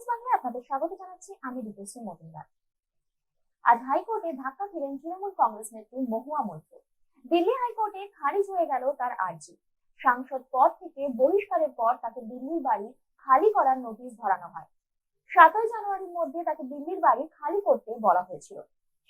News বাংলায় আপনাদের স্বাগত জানাচ্ছি আমি দীপশ্রী মজুমদার। আজ হাইকোর্টে ধাক্কা খেলেন তৃণমূল কংগ্রেস নেত্রী মহুয়া মৈত্র। দিল্লি হাইকোর্টে খারিজ হয়ে গেল তার আর্জি। সাংসদ পদ থেকে বহিষ্কারের পর তাকে দিল্লির বাড়ি খালি করার নোটিশ ধরানো হয়। সাতই জানুয়ারির মধ্যে তাকে দিল্লির বাড়ি খালি করতে বলা হয়েছিল।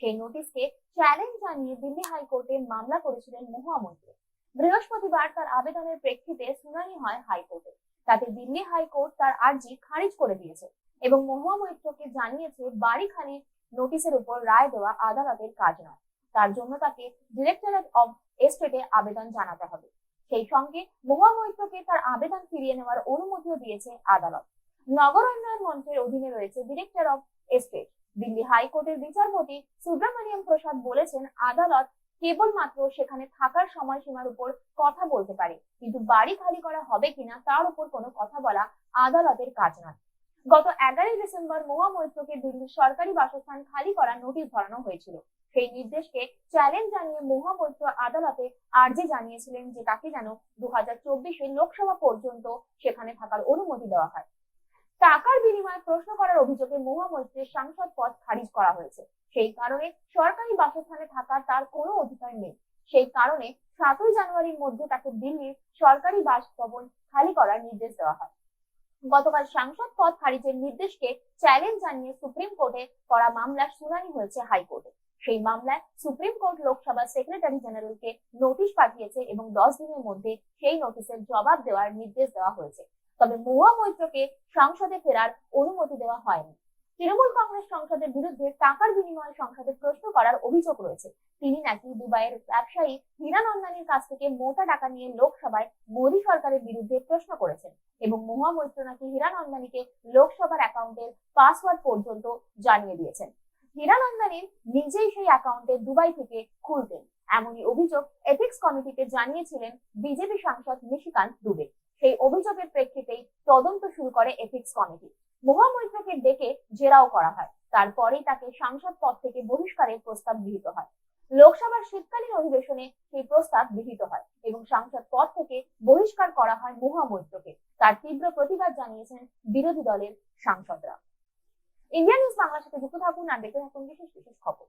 সেই নোটিশকে চ্যালেঞ্জ জানিয়ে দিল্লি হাইকোর্টে মামলা করেছিলেন মহুয়া মৈত্র। বৃহস্পতিবার তার আবেদনের প্রেক্ষিতে শুনানি হয় হাইকোর্টে। তাতে দিল্লি হাইকোর্ট তার আর্জি খারিজ করে দিয়েছে এবং মহুয়া মৈত্রকে জানিয়েছে বাড়ি খালি নোটিশের উপর রায় দেওয়া আদালতের কাজ নয়। তার জন্য তাকে ডিরেক্টরেট অব এস্টেটে আবেদন জানাতে হবে। সেই সঙ্গে মহুয়া মৈত্রকে তার আবেদন ফিরিয়ে নেওয়ার অনুমতিও দিয়েছে আদালত। নগর উন্নয়ন মন্ত্রের অধীনে রয়েছে ডিরেক্টর অব এস্টেট। দিল্লি হাইকোর্টের বিচারপতি সুব্রমণিয়ম প্রসাদ বলেছেন, আদালত কেবলমাত্র সেখানে থাকার সময়সীমার উপর কথা বলতে পারে। কিন্তু বাড়ি খালি করা হবে কিনা তার উপর কোনো কথা বলা আদালতের কাজ নয়। গত এগারোই ডিসেম্বর মহুয়া মৈত্রকে দিল্লির সরকারি বাসস্থান খালি করার নোটিশ ধরানো হয়েছিল। সেই নির্দেশকে চ্যালেঞ্জ জানিয়ে মহুয়া মৈত্র আদালতে আর্জি জানিয়েছিলেন যে তাকে যেন দু হাজার লোকসভা পর্যন্ত সেখানে থাকার অনুমতি দেওয়া হয়। করার অভিযোগে মহুয়া সাংসদ পদ খারিজ করা হয়েছে। সেই কারণে সরকারি বাসস্থানে থাকার তার কোনো অধিকার নেই। সেই কারণে সাতই জানুয়ারির মধ্যে তাকে দিল্লির সরকারি বাসভবন খালি করার নির্দেশ দেওয়া হয়। গতকাল সাংসদ পদ খারিজের নির্দেশকে চ্যালেঞ্জ জানিয়ে সুপ্রিম কোর্টে করা মামলার শুনানি হয়েছে হাইকোর্টে। সেই মামলায় সুপ্রিম কোর্ট লোকসভার সেক্রেটারি জেনারেলকে নোটিশ পাঠিয়েছে এবং দশ দিনের মধ্যে সেই নোটিশের জবাব দেওয়ার নির্দেশ দেওয়া হয়েছে। তবে মহুয়া মৈত্রকে সংসদে ফেরার অনুমতি দেওয়া হয়নি। তৃণমূল কংগ্রেস সংসদের বিরুদ্ধে টাকার বিনিময়ে সংসদে প্রশ্ন করার অভিযোগ রয়েছে। তিনি নাকি দুবাইয়ের ব্যবসায়ী হীরা নন্দানির কাছ থেকে মোটা টাকা নিয়ে লোকসভায় মোদী সরকারের বিরুদ্ধে প্রশ্ন করেছেন এবং মহুয়া মৈত্র নাকি হীরা নন্দানিকে লোকসভার অ্যাকাউন্টের পাসওয়ার্ড পর্যন্ত জানিয়ে দিয়েছেন। হীরা নন্দানির নিজেই সেই অ্যাকাউন্টে দুবাই থেকে খুলতেন। এমনই অভিযোগ এথিক্স কমিটিতে জানিয়েছিলেন বিজেপি সাংসদ নিশিকান্ত দুবে। সেই অভিযোগের প্রেক্ষিতেই তদন্ত শুরু করে এথিক্স কমিটি মহুয়া মৈত্রকে ডেকে জেরাও করা হয়। তারপরেই তাকে সাংসদ পদ থেকে বহিষ্কারের প্রস্তাব গৃহীত হয়। লোকসভার শীতকালীন অধিবেশনে সেই প্রস্তাব গৃহীত হয় এবং সাংসদ পদ থেকে বহিষ্কার করা হয় মহুয়া মৈত্রকে তার তীব্র প্রতিবাদ জানিয়েছেন বিরোধী দলের সাংসদরা। ইন্ডিয়া নিউজ বাংলার সাথে যুক্ত থাকুন আর দেখতে থাকুন বিশেষ বিশেষ খবর।